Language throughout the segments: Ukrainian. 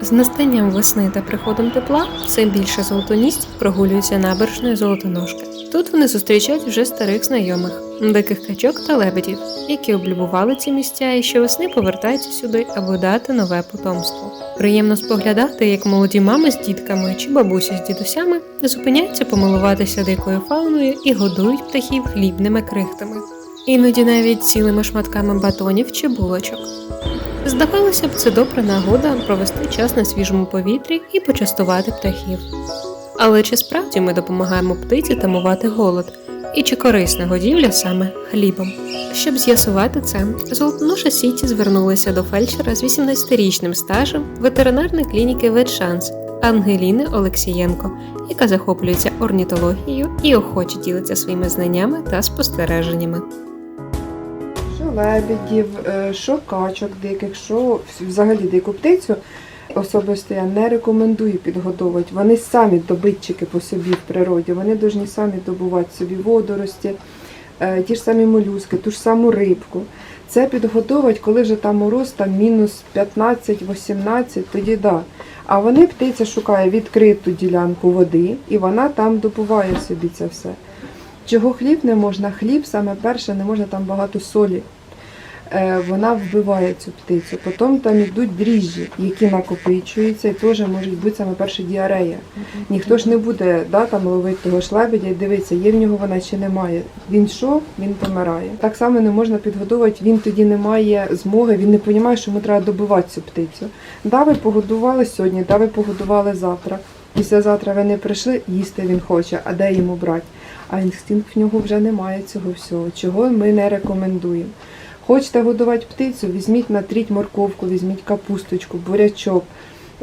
З настанням весни та приходом тепла все більше золотоністів прогулюються набережною золотоножки. Тут вони зустрічають вже старих знайомих, диких качок та лебедів, які облюбували ці місця і щовесни повертаються сюди, аби дати нове потомство. Приємно споглядати, як молоді мами з дітками чи бабусі з дідусями зупиняються помилуватися дикою фауною і годують птахів хлібними крихтами, іноді навіть цілими шматками батонів чи булочок. Здавалося б, це добра нагода провести час на свіжому повітрі і почастувати птахів. Але чи справді ми допомагаємо птиці тамувати голод? І чи корисна годівля саме хлібом? Щоб з'ясувати це, Золотоноша Сіті звернулися до фельдшера з 18-річним стажем ветеринарної клініки Ветшанс Ангеліни Олексієнко, яка захоплюється орнітологією і охоче ділиться своїми знаннями та спостереженнями. Лебедів, е, що качок диких, що взагалі дику птицю. Особисто я не рекомендую підгодовувати. Вони самі добитчики по собі в природі. Вони повинні самі добувати собі водорості, е, ті ж самі молюски, ту ж саму рибку. Це підгодовувати, коли вже там мороз там мінус 15-18, тоді да. А вони птиця шукає відкриту ділянку води, і вона там добуває собі це все. Чого хліб не можна? Хліб саме перше не можна там багато солі. Е, Вона вбиває цю птицю. Потім там йдуть дріжджі, які накопичуються, і теж можуть бути саме перше діарея. Ніхто ж не буде да, там ловити того ж лебедя і дивитися, є в нього вона чи немає. Він що, він помирає. Так само не можна підгодовувати, він тоді не має змоги, він не розуміє, що йому треба добивати цю птицю. Да, ви погодували сьогодні, да, ви погодували завтра. Післязавтра ви не прийшли, їсти він хоче, а де йому брати? А інстинкт в нього вже немає цього всього, чого ми не рекомендуємо. Хочете годувати птицю, візьміть натріть морковку, візьміть капусточку, бурячок,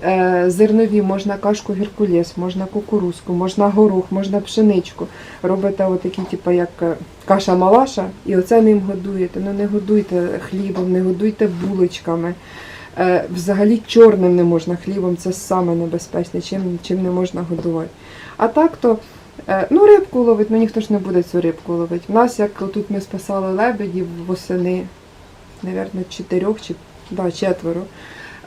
е, зернові, можна кашку геркулес, можна кукурузку, можна горох, можна пшеничку. Робите отакі, типу, як е, каша-малаша, і оце ним годуєте. Ну не годуйте хлібом, не годуйте булочками. Е, Взагалі чорним не можна хлібом, це саме небезпечне, чим, чим не можна годувати. А так то Ну, рибку ловить, ну ніхто ж не буде цю рибку ловити. У нас, як тут ми спасали лебедів восени, мабуть, чотирьох чи да, четверо.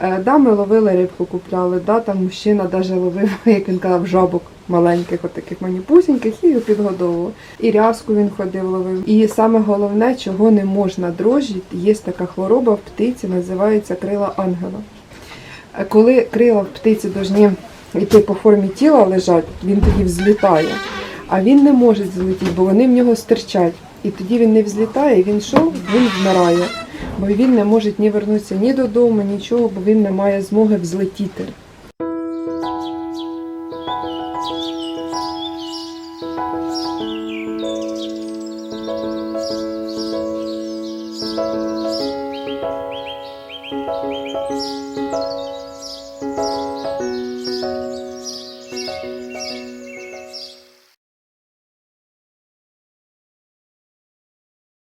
Е, Да, ми ловили рибку, купляли, да, там мужчина навіть ловив, як він казав, жабок маленьких, отаких маніпусіньких, і його підгодовував. І рязку він ходив, ловив. І саме головне, чого не можна дрожжі, є така хвороба в птиці, називається крила ангела. Е, Коли крила в птиці должні який по формі тіла лежать, він тоді взлітає. А він не може злетіти, бо вони в нього стирчать. І тоді він не взлітає, він йшов, він вмирає, бо він не може ні вернутися ні додому, нічого, бо він не має змоги взлетіти.